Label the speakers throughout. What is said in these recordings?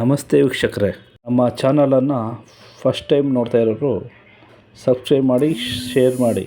Speaker 1: ನಮಸ್ತೆ ವೀಕ್ಷಕರೇ. ನಮ್ಮ ಚಾನಲನ್ನು ಫಸ್ಟ್ ಟೈಮ್ ನೋಡ್ತಾ ಇರೋರು ಸಬ್ಸ್ಕ್ರೈಬ್ ಮಾಡಿ ಶೇರ್ ಮಾಡಿ.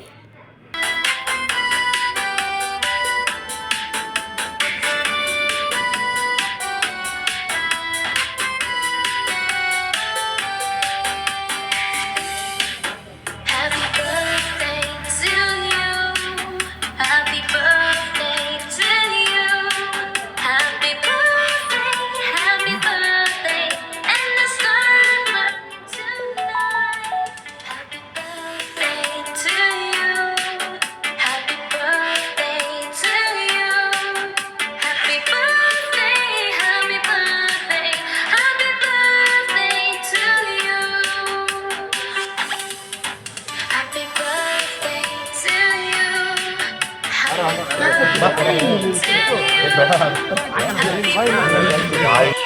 Speaker 2: Hey, it's good. It's bad. I'm getting fired.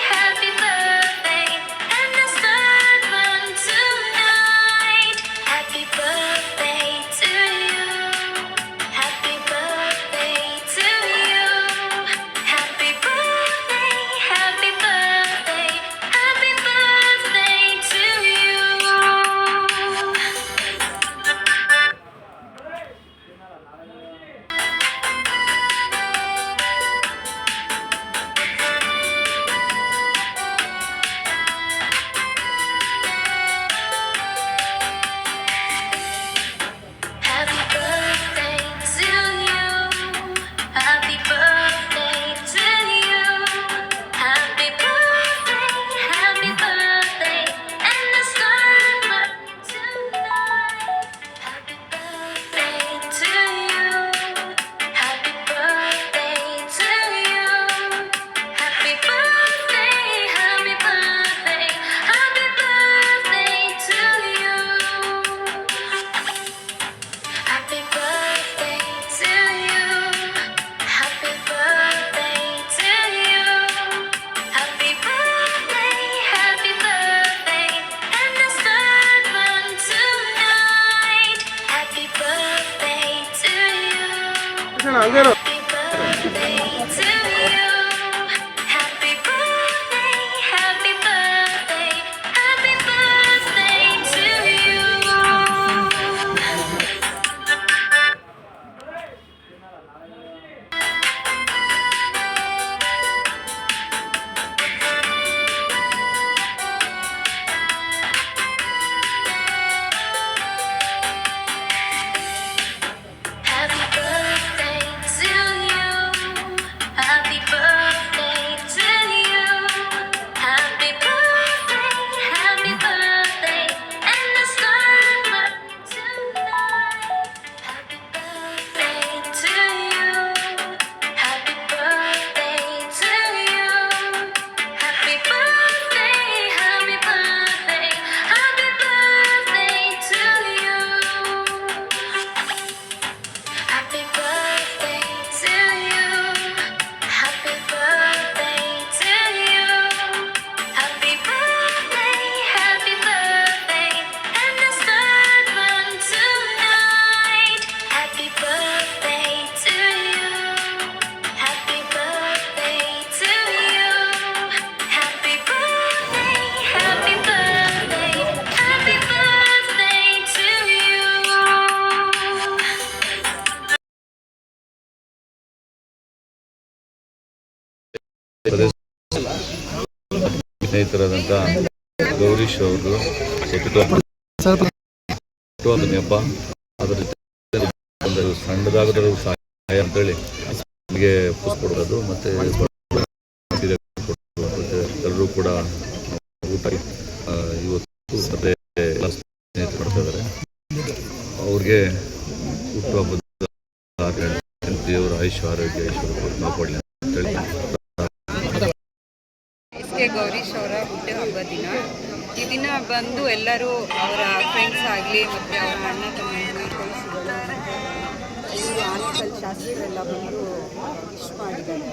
Speaker 2: I'm good.
Speaker 3: ಸ್ನೇಹಿತರಾದಂಥ Gourish ಅವರು ನೆಪ ಅದರ ಜೊತೆ ಸಣ್ಣದಾಗದರೂ ಸಹಾಯ ಅಂತೇಳಿ ನಮಗೆ ಕೊಡೋದು ಎಲ್ಲರೂ ಕೂಡ ಊಟ ಇವತ್ತು ಸಭೆ ಸ್ನೇಹಿತರು ಇದ್ದಾರೆ. ಅವ್ರಿಗೆ ಹುಟ್ಟುಹಬ್ಬದ ದೇವರ ಆಯುಷ್ಯ ಆರೋಗ್ಯ ಐಶ್ವರ್ಯ
Speaker 4: ಕಾಪಾಡಲಿ ಕೆ ಗೌರೀಶ್ ಅವರ ಹುಟ್ಟುಹಬ್ಬ ದಿನ. ಈ ದಿನ ಬಂದು ಎಲ್ಲರೂ ಅವರ ಫ್ರೆಂಡ್ಸ್ ಆಗಲಿ ಮತ್ತು ಅವರ ಅಣ್ಣ ತಮ್ಮ ಇವರು ಶಾಸ್ತ್ರಿಗಳೆಲ್ಲ ಬಂದು ವಿಶ್ ಮಾಡಿದ್ದಾರೆ.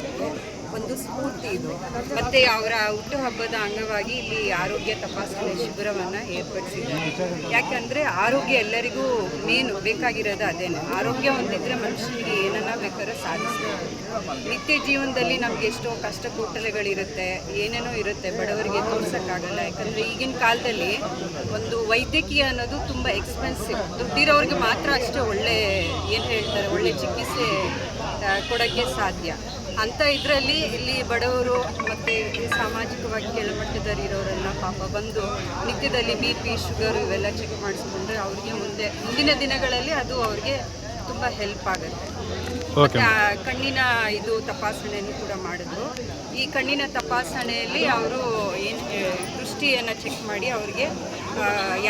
Speaker 4: ಒಂದು ಸ್ಫೂರ್ತಿ ಇದು. ಮತ್ತೆ ಅವರ ಹುಟ್ಟುಹಬ್ಬದ ಅಂಗವಾಗಿ ಇಲ್ಲಿ ಆರೋಗ್ಯ ತಪಾಸಣೆ ಶಿಬಿರವನ್ನು ಏರ್ಪಡಿಸಿದ್ದಾರೆ. ಯಾಕಂದ್ರೆ ಆರೋಗ್ಯ ಎಲ್ಲರಿಗೂ ಮೇನು, ಬೇಕಾಗಿರೋದು ಅದೇನೆ. ಆರೋಗ್ಯ ಹೊಂದಿದ್ರೆ ಮನುಷ್ಯನಿಗೆ ಏನನ್ನ ಬೇಕಾದ್ರೂ ಸಾಧಿಸ್ಬೋದು. ನಿತ್ಯ ಜೀವನದಲ್ಲಿ ನಮ್ಗೆ ಎಷ್ಟೋ ಕಷ್ಟ ಕೂಟಲೆಗಳಿರುತ್ತೆ, ಏನೇನೋ ಇರುತ್ತೆ ಬಡವರಿಗೆ ತೋರ್ಸೋಕ್ಕಾಗಲ್ಲ. ಯಾಕಂದರೆ ಈಗಿನ ಕಾಲದಲ್ಲಿ ಒಂದು ವೈದ್ಯಕೀಯ ಅನ್ನೋದು ತುಂಬ ಎಕ್ಸ್ಪೆನ್ಸಿವ್ ದುಡ್ಡಿರೋರಿಗೆ ಮಾತ್ರ ಅಷ್ಟೇ ಒಳ್ಳೆ, ಏನು ಹೇಳ್ತಾರೆ, ಒಳ್ಳೆ ಚಿಕಿತ್ಸೆ ಕೊಡೋಕ್ಕೆ ಸಾಧ್ಯ. ಅಂತ ಇದರಲ್ಲಿ ಇಲ್ಲಿ ಬಡವರು ಮತ್ತು ಸಾಮಾಜಿಕವಾಗಿ ಕೆಳಮಟ್ಟದಲ್ಲಿ ಇರೋರೆಲ್ಲ ಪಾಪ ಬಂದು ನಿತ್ಯದಲ್ಲಿ ಬಿ ಪಿ ಶುಗರ್ ಇವೆಲ್ಲ ಚೆಕ್ ಮಾಡಿಸ್ಕೊಂಡ್ರೆ ಅವ್ರಿಗೆ ಮುಂದೆ ಮುಂದಿನ ದಿನಗಳಲ್ಲಿ ಅದು ಅವ್ರಿಗೆ ತುಂಬ ಹೆಲ್ಪ್ ಆಗುತ್ತೆ. ಮತ್ತೆ ಕಣ್ಣಿನ ಇದು ತಪಾಸಣೆಯನ್ನು ಕೂಡ ಮಾಡಿದ್ರು. ಈ ಕಣ್ಣಿನ ತಪಾಸಣೆಯಲ್ಲಿ ಅವರು ಏನು ದೃಷ್ಟಿಯನ್ನು ಚೆಕ್ ಮಾಡಿ ಅವರಿಗೆ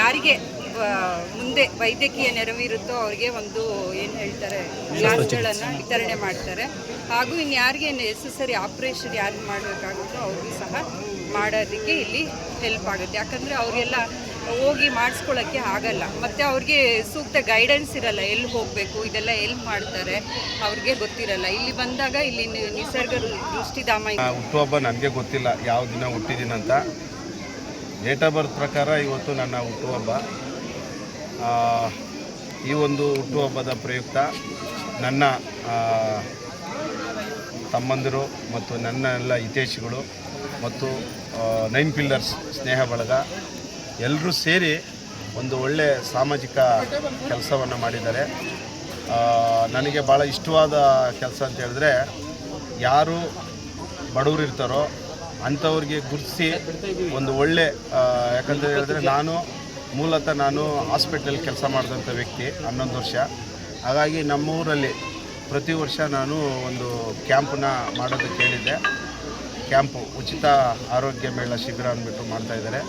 Speaker 4: ಯಾರಿಗೆ ಮುಂದೆ ವೈದ್ಯಕೀಯ ನೆರವಿರುತ್ತೋ ಅವ್ರಿಗೆ ಒಂದು ಏನು ಹೇಳ್ತಾರೆ ಗ್ಲಾಸ್ಗಳನ್ನು ವಿತರಣೆ ಮಾಡ್ತಾರೆ. ಹಾಗೂ ಇನ್ನು ಯಾರಿಗೆ ನೆಸಸರಿ ಆಪ್ರೇಷನ್ ಯಾರಿಗೆ ಮಾಡಬೇಕಾಗುತ್ತೋ ಅವ್ರಿಗೂ ಸಹ ಮಾಡೋದಕ್ಕೆ ಇಲ್ಲಿ ಹೆಲ್ಪ್ ಆಗುತ್ತೆ. ಯಾಕಂದರೆ ಅವರೆಲ್ಲ ಹೋಗಿ ಮಾಡಿಸ್ಕೊಳ್ಳೋಕ್ಕೆ ಆಗಲ್ಲ. ಮತ್ತು ಅವ್ರಿಗೆ ಸೂಕ್ತ ಗೈಡೆನ್ಸ್ ಇರಲ್ಲ ಎಲ್ಲಿ ಹೋಗಬೇಕು ಇದೆಲ್ಲ ಎಲ್ಲಿ ಮಾಡ್ತಾರೆ ಅವ್ರಿಗೆ ಗೊತ್ತಿರಲ್ಲ. ಇಲ್ಲಿ ಬಂದಾಗ ಇಲ್ಲಿ ನಿಸರ್ಗ ದೃಷ್ಟಿಧಾಮ
Speaker 5: ಹುಟ್ಟುಹಬ್ಬ ನನಗೆ ಗೊತ್ತಿಲ್ಲ ಯಾವ ದಿನ ಹುಟ್ಟಿದ್ದೀನಂತ ಡೇಟ್ ಆಫ್ ಬರ್ತ್ ಪ್ರಕಾರ ಇವತ್ತು ನನ್ನ ಹುಟ್ಟುಹಬ್ಬ. ಈ ಒಂದು ಹುಟ್ಟುಹಬ್ಬದ ಪ್ರಯುಕ್ತ ನನ್ನ ತಮ್ಮಂದಿರು ಮತ್ತು ನನ್ನ ಎಲ್ಲ ಹಿತೇಶಿಗಳು ಮತ್ತು ನೈನ್ ಪಿಲ್ಲರ್ಸ್ ಸ್ನೇಹ ಬಳಗ ಎಲ್ಲರೂ ಸೇರಿ ಒಂದು ಒಳ್ಳೆಯ ಸಾಮಾಜಿಕ ಕೆಲಸವನ್ನು ಮಾಡಿದ್ದಾರೆ. ನನಗೆ ಭಾಳ ಇಷ್ಟವಾದ ಕೆಲಸ ಅಂತ ಹೇಳಿದ್ರೆ ಯಾರು ಬಡವರು ಇರ್ತಾರೋ ಅಂಥವ್ರಿಗೆ ಗುರುತಿಸಿ ಒಂದು ಒಳ್ಳೆ ಯಾಕಂತ ಹೇಳಿದ್ರೆ ನಾನು ಮೂಲತಃ ನಾನು ಹಾಸ್ಪಿಟ್ಲಲ್ಲಿ ಕೆಲಸ ಮಾಡಿದಂಥ ವ್ಯಕ್ತಿ, ಹನ್ನೊಂದು ವರ್ಷ. ಹಾಗಾಗಿ ನಮ್ಮೂರಲ್ಲಿ ಪ್ರತಿ ವರ್ಷ ನಾನು ಒಂದು ಕ್ಯಾಂಪನ್ನ ಮಾಡೋದಕ್ಕೆ ಕೇಳಿದ್ದೆ ಕ್ಯಾಂಪು, ಉಚಿತ ಆರೋಗ್ಯ ಮೇಳ ಶಿಬಿರ ಅಂದ್ಬಿಟ್ಟು ಮಾಡ್ತಾಯಿದ್ದಾರೆ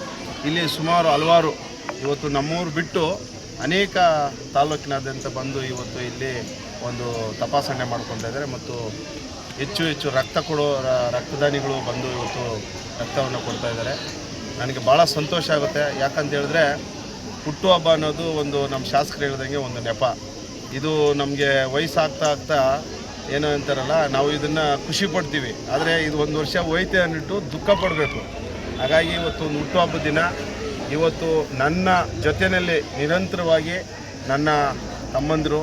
Speaker 5: ಇಲ್ಲಿ ಸುಮಾರು ಹಲವಾರು, ಇವತ್ತು ನಮ್ಮೂರು ಬಿಟ್ಟು ಅನೇಕ ತಾಲೂಕಿನಾದ್ಯಂತ ಬಂದು ಇವತ್ತು ಇಲ್ಲಿ ಒಂದು ತಪಾಸಣೆ ಮಾಡ್ಕೊತಾ ಇದ್ದಾರೆ ಮತ್ತು ಹೆಚ್ಚು ಹೆಚ್ಚು ರಕ್ತ ಕೊಡೋ ರಕ್ತದಾನಿಗಳು ಬಂದು ಇವತ್ತು ರಕ್ತವನ್ನು ಕೊಡ್ತಾ ಇದ್ದಾರೆ. ನನಗೆ ಭಾಳ ಸಂತೋಷ ಆಗುತ್ತೆ. ಯಾಕಂತ ಹೇಳಿದ್ರೆ ಹುಟ್ಟುಹಬ್ಬ ಅನ್ನೋದು ಒಂದು ನಮ್ಮ ಶಾಸಕರು ಹೇಳ್ದಂಗೆ ಒಂದು ನೆಪ. ಇದು ನಮಗೆ ವಯಸ್ಸಾಗ್ತಾ ಆಗ್ತಾ ಏನೋ ಅಂತಾರಲ್ಲ, ನಾವು ಇದನ್ನು ಖುಷಿ ಪಡ್ತೀವಿ. ಆದರೆ ಇದು ಒಂದು ವರ್ಷ ಹೋಯ್ತೆ ಅಂದ್ಬಿಟ್ಟು ದುಃಖ ಪಡಬೇಕು. ಹಾಗಾಗಿ ಇವತ್ತು ಒಂದು ಹುಟ್ಟುಹಬ್ಬದ ದಿನ. ಇವತ್ತು ನನ್ನ ಜೊತೆಯಲ್ಲಿ ನಿರಂತರವಾಗಿ ನನ್ನ ತಮ್ಮಂದರು,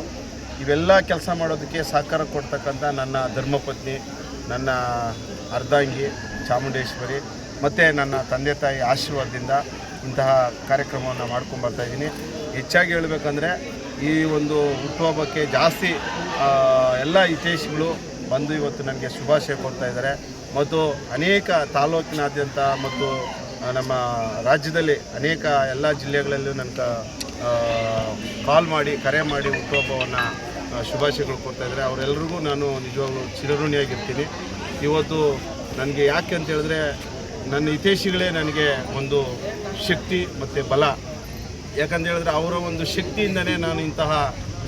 Speaker 5: ಇವೆಲ್ಲ ಕೆಲಸ ಮಾಡೋದಕ್ಕೆ ಸಹಕಾರ ಕೊಡ್ತಕ್ಕಂಥ ನನ್ನ ಧರ್ಮಪತ್ನಿ, ನನ್ನ ಅರ್ಧಾಂಗಿ ಚಾಮುಂಡೇಶ್ವರಿ ಮತ್ತು ನನ್ನ ತಂದೆ ತಾಯಿ ಆಶೀರ್ವಾದದಿಂದ ಇಂತಹ ಕಾರ್ಯಕ್ರಮವನ್ನು ಮಾಡ್ಕೊಂಡು ಬರ್ತಾ ಇದ್ದೀನಿ. ಹೆಚ್ಚಾಗಿ ಹೇಳಬೇಕಂದ್ರೆ ಈ ಒಂದು ಹುಟ್ಟುಹಬ್ಬಕ್ಕೆ ಜಾಸ್ತಿ ಎಲ್ಲ ಹಿತೈಷಿಗಳು ಬಂದು ಇವತ್ತು ನನಗೆ ಶುಭಾಶಯ ಕೊಡ್ತಾ ಇದ್ದಾರೆ. ಮತ್ತು ಅನೇಕ ತಾಲೂಕಿನಾದ್ಯಂತ ಮತ್ತು ನಮ್ಮ ರಾಜ್ಯದಲ್ಲಿ ಅನೇಕ ಎಲ್ಲ ಜಿಲ್ಲೆಗಳಲ್ಲೂ ನನ್ನ ಕಾಲ್ ಮಾಡಿ, ಕರೆ ಮಾಡಿ ಹುಟ್ಟುಹಬ್ಬವನ್ನು ಶುಭಾಶಯಗಳು ಕೊಡ್ತಾ ಇದ್ದಾರೆ. ಅವರೆಲ್ಲರಿಗೂ ನಾನು ನಿಜವಾಗ್ಲೂ ಚಿರಋಣಿಯಾಗಿರ್ತೀನಿ. ಇವತ್ತು ನನಗೆ ಯಾಕೆ ಅಂತ ಹೇಳಿದ್ರೆ ನನ್ನ ಹಿತೈಷಿಗಳೇ ನನಗೆ ಒಂದು ಶಕ್ತಿ ಮತ್ತು ಬಲ. ಯಾಕಂತ ಹೇಳಿದ್ರೆ ಅವರ ಒಂದು ಶಕ್ತಿಯಿಂದನೇ ನಾನು ಇಂತಹ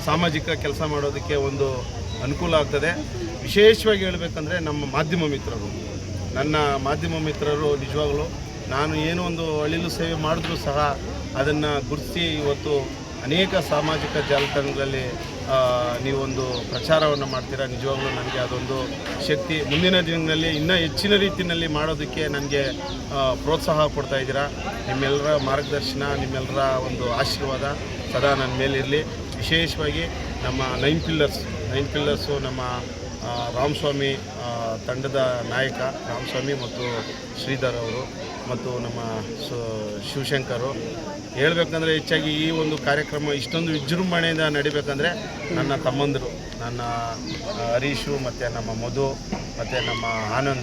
Speaker 5: ಸಾಮಾಜಿಕ ಕೆಲಸ ಮಾಡೋದಕ್ಕೆ ಒಂದು ಅನುಕೂಲ ಆಗ್ತದೆ. ವಿಶೇಷವಾಗಿ ಹೇಳಬೇಕಂದ್ರೆ ನಮ್ಮ ಮಾಧ್ಯಮ ಮಿತ್ರರು. ನನ್ನ ಮಾಧ್ಯಮ ಮಿತ್ರರು ನಿಜವಾಗಲೂ ನಾನು ಏನೋ ಒಂದು ಅಳಿಲು ಸೇವೆ ಮಾಡಿದ್ರೂ ಸಹ ಅದನ್ನು ಗುರುತಿಸಿ ಇವತ್ತು ಅನೇಕ ಸಾಮಾಜಿಕ ಜಾಲತಾಣಗಳಲ್ಲಿ ನೀವೊಂದು ಪ್ರಚಾರವನ್ನು ಮಾಡ್ತೀರಾ? ನಿಜವಾಗ್ಲೂ ನನಗೆ ಅದೊಂದು ಶಕ್ತಿ. ಮುಂದಿನ ದಿನಗಳಲ್ಲಿ ಇನ್ನೂ ಹೆಚ್ಚಿನ ರೀತಿಯಲ್ಲಿ ಮಾಡೋದಕ್ಕೆ ನನಗೆ ಪ್ರೋತ್ಸಾಹ ಕೊಡ್ತಾ ಇದ್ದೀರಾ? ನಿಮ್ಮೆಲ್ಲರ ಮಾರ್ಗದರ್ಶನ, ನಿಮ್ಮೆಲ್ಲರ ಒಂದು ಆಶೀರ್ವಾದ ಸದಾ ನನ್ನ ಮೇಲಿರಲಿ ವಿಶೇಷವಾಗಿ ನಮ್ಮ ನೈನ್ ಪಿಲ್ಲರ್ಸ್, ನೈನ್ ಪಿಲ್ಲರ್ಸು ನಮ್ಮ ರಾಮಸ್ವಾಮಿ ತಂಡದ ನಾಯಕ ರಾಮಸ್ವಾಮಿ ಮತ್ತು ಶ್ರೀಧರ್ ಅವರು. ಮತ್ತು ನಮ್ಮ ಶಿವಶಂಕರು ಹೇಳ್ಬೇಕಂದ್ರೆ ಹೆಚ್ಚಾಗಿ ಈ ಒಂದು ಕಾರ್ಯಕ್ರಮ ಇಷ್ಟೊಂದು ವಿಜೃಂಭಣೆಯಿಂದ ನಡಿಬೇಕಂದ್ರೆ ನನ್ನ ತಮ್ಮಂದರು, ನನ್ನ ಹರೀಶು ಮತ್ತು ನಮ್ಮ ಮಧು ಮತ್ತು ನಮ್ಮ ಆನಂದ್.